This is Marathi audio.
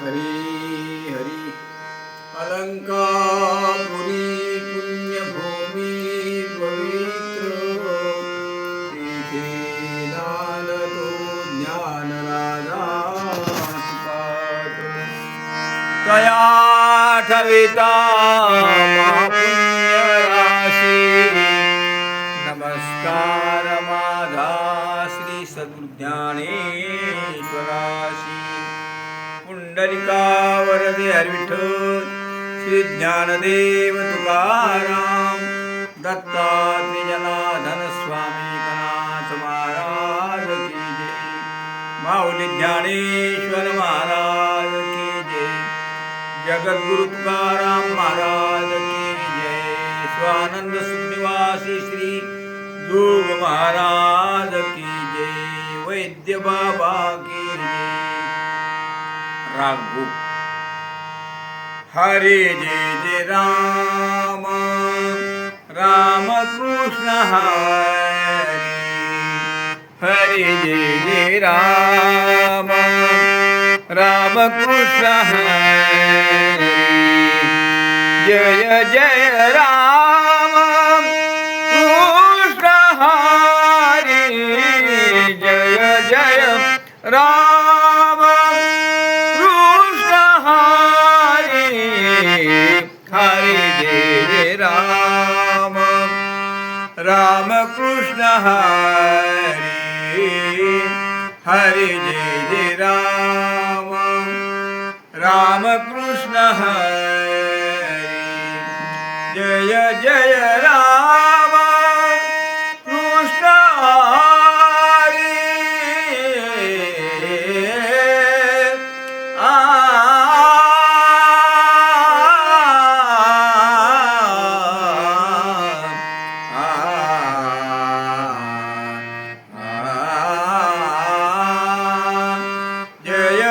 हरी हरी। अलङ्कापुरी पुण्यभूमी पवित्र। तिथे नांदतो ज्ञानराजा तया ठविता महापुण्य राशी नमस्कार माधा श्री सद्ज्ञानेश्वराशी पुंडलिका वरदे हरिविठ्ठल श्री ज्ञानदेव तुकाराम दत्तात्रेय जनार्दन स्वामी गणाथ महाराज की जय। माऊली ज्ञानेश्वर महाराज की जय। जगद्गुरु तुकाराम महाराज की जय। स्वानंद सुनिवासी श्री जोग महाराज की जय। वैद्य बाबा की ਰਾਗੂ। ਹਰੀ ਜੀ ਜੀ ਰਾਮ ਰਾਮ ਕ੍ਰਿਸ਼ਨ ਹਰੀ। ਹਰੀ ਜੀ ਜੀ ਰਾਮ ਰਾਮ ਕ੍ਰਿਸ਼ਨ ਹਰੀ। ਜੈ ਜੈ ਰਾਮ, ਕ੍ਰਿਸ਼ਨ ਹਰੀ। ਜੈ ਜੈ ਰਾਮ। हरे जय जय राम राम कृष्ण हरे हरे जय जय राम राम कृष्ण हरे जय जय राम